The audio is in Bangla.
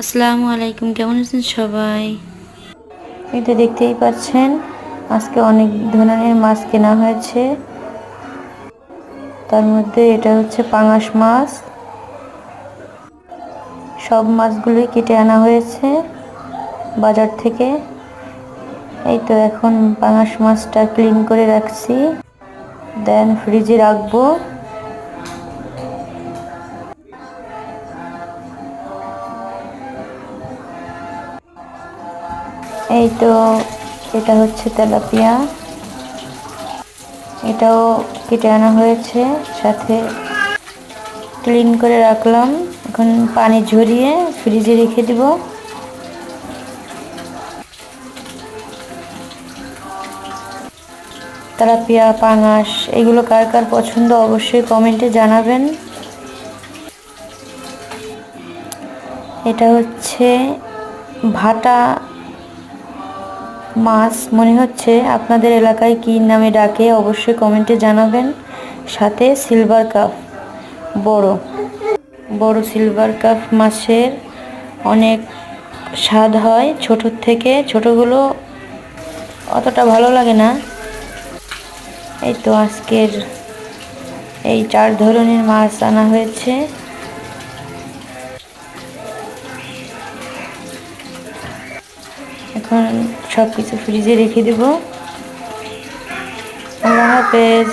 আসসালামু আলাইকুম, কেমন আছেন সবাই? এই তো দেখতেই পাচ্ছেন, আজকে অনেক ধরনের মাছ কেনা হয়েছে। তার মধ্যে এটা হচ্ছে পাঙাশ মাছ। সব মাছগুলোই কেটে আনা হয়েছে বাজার থেকে। এই তো এখন পাঙাশ মাছটা ক্লিন করে রাখছি। দেন ফ্রিজে রাখব। এই তো, এটা হচ্ছে তেলাপিয়া। এটাও কেটে আনা হয়েছে, সাথে ক্লিন করে রাখলাম। এখন পানি ঝরিয়ে ফ্রিজে রেখে দিব। তেলাপিয়া, পাঙাশ, এগুলো কার কার পছন্দ অবশ্যই কমেন্টে জানাবেন। এটা হচ্ছে ভাটা মাছ মনে হচ্ছে আপনাদের এলাকায় কী নামে ডাকে, অবশ্যই কমেন্টে জানাবেন। সাথে সিলভার কাপ, বড়। বড় সিলভার কাপ মাছের অনেক স্বাদ হয় ছোটোর থেকে। ছোটোগুলো অতটা ভালো লাগে না। এই তো আজকের এই চার ধরনের মাছ আনা হয়েছে। এখন সব কিছু ফ্রিজে রেখে দেবো। আল্লাহ হাফেজ।